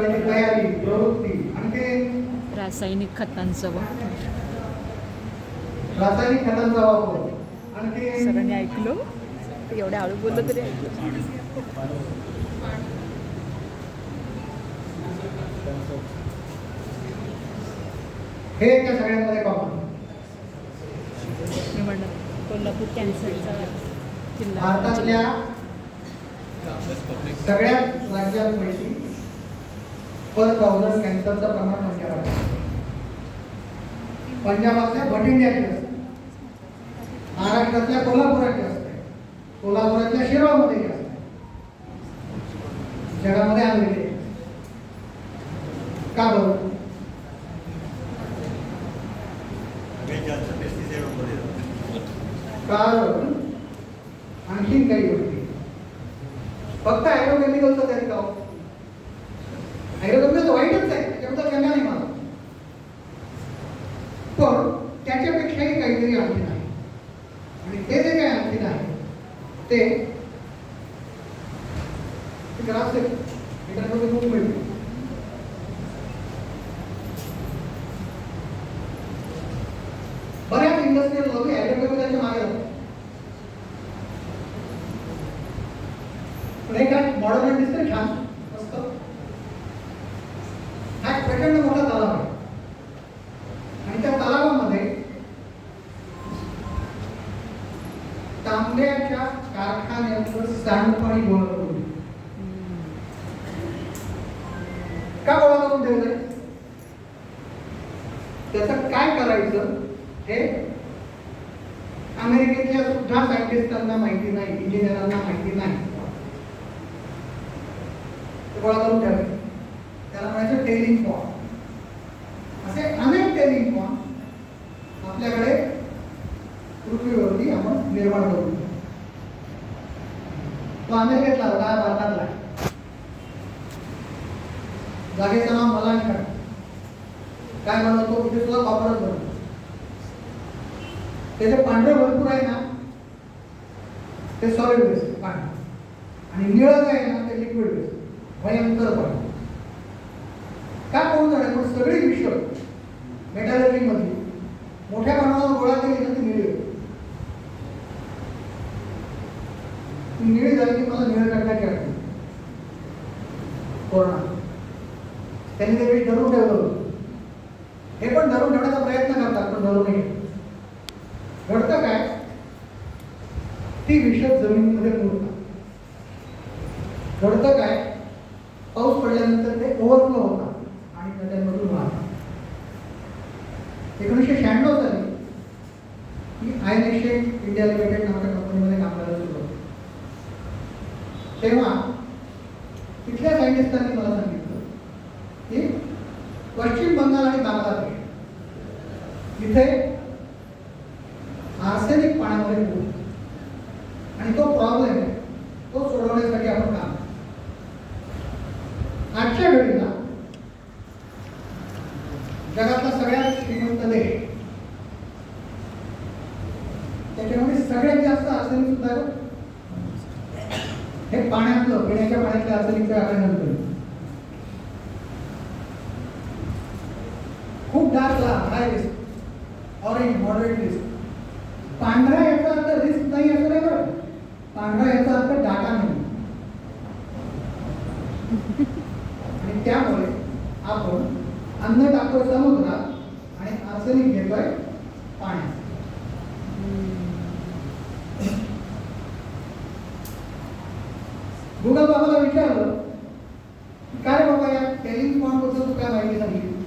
करण्याची तयारी प्रवृत्ती आणि ते रासायनिक खतांचं वापर. रासायनिक खतांचा वापर. आणि ते सरांनी ऐकलो. एवढ्या हळू बोललं तरी हे त्या सगळ्यांमध्ये कॉमन मी म्हणणार कोल्हापूर कॅन्सरचा जिल्हा. भारतातल्या सगळ्यात राज्यांपैकी पर थाउजंड कॅन्सरचं प्रमाण पंजाबात पंजाबातल्या भटिंड्यात असते महाराष्ट्रातल्या कोल्हापुरात असते कोल्हापुरातल्या शिरोळमध्ये असते जगामध्ये आलेले का बरं? कारण आणखीन काही गोष्टी. फक्त ॲग्रोकेमिकलचं तरी का T the graph set interactive movement बऱ्याच इंडस्ट्रियल लोक ऍग्रेटिव्ह त्यांच्या मागे जातात पण हे। काय मॉडर्न दिसतंय छान मस्त। हा प्रचंड मोठा झाला सांडपाणी गोळा करून का गोळा करून ठेवलंय त्याचं काय करायचं हे अमेरिकेतल्या सुद्धा सायंटिस्टांना माहिती नाही इंजिनियरांना माहिती नाही. गोळा करून ठेवायचे त्याला. म्हणायचं टेलिंग फॉर्म. असे अनेक टेलिंग फॉर्म आपल्याकडे पृथ्वीवरती आपण निर्माण करू तो अमेरिकेतला होता भारतातला आहे. जागेचं नाव मला नाही कळत. काय बनवतो तिथे तुला वापरत बनवतो त्याचे पांढरे भरपूर आहे ना ते सॉलिड वेस्ट पांढरे आणि निळं जे आहे ना ते लिक्विड वेस्ट भयंकर पाणी काय कोण झालं सगळी विश्व मेटॅलर्जी मध्ये मोठ्या प्रमाणावर गोळा केली ना ती निळी होते. ती निळी झाली की मला निळं टाकण्याची आठवण कोरोना त्यांनी ते धरून ठेवलं हे पण धरून ठेवण्याचा प्रयत्न करतात पण धरून घडतं काय? ती विष जमिनीमध्ये मुरतात. घडतं काय? पाऊस पडल्यानंतर ते ओव्हरफ्लो होतात आणि नद्यांमधून वाहतात. एकोणीसशे शहाण्णव साली मी आय नेशन इंडिया लिमिटेड नावाच्या कंपनीमध्ये काम करायला सुरू होतो तेव्हा तिथल्या त्यांनी मला सांगितलं. की पश्चिम बंगाल आणि बांगलादेश. इथे आर्सेनिक पाण्यामध्ये आणि तो प्रॉब्लेम आहे तो सोडवण्यासाठी आपण काम आजच्या वेळेला जगातला सगळ्यात श्रीमंत देश त्याच्यामध्ये सगळ्यात जास्त आर्सेनिक सुद्धा हे पाण्यातलं पिण्याच्या पाण्यातल्या आर्सेनिकचं आकलन खूप dark high risk orange moderate risk पांढरा याचा अर्थ रिस्क नाही असं नाही बरं. पांढरा याचा अर्थ डाटा नाही. आणि त्यामुळे आपण अन्न टाकतोय समुद्रात आणि आर्सेनिक घेतोय पाण्यात. गुगल बाबाला विचारलं काय बाबा या टेलिंगबद्दल तू काय माहिती सांगितली?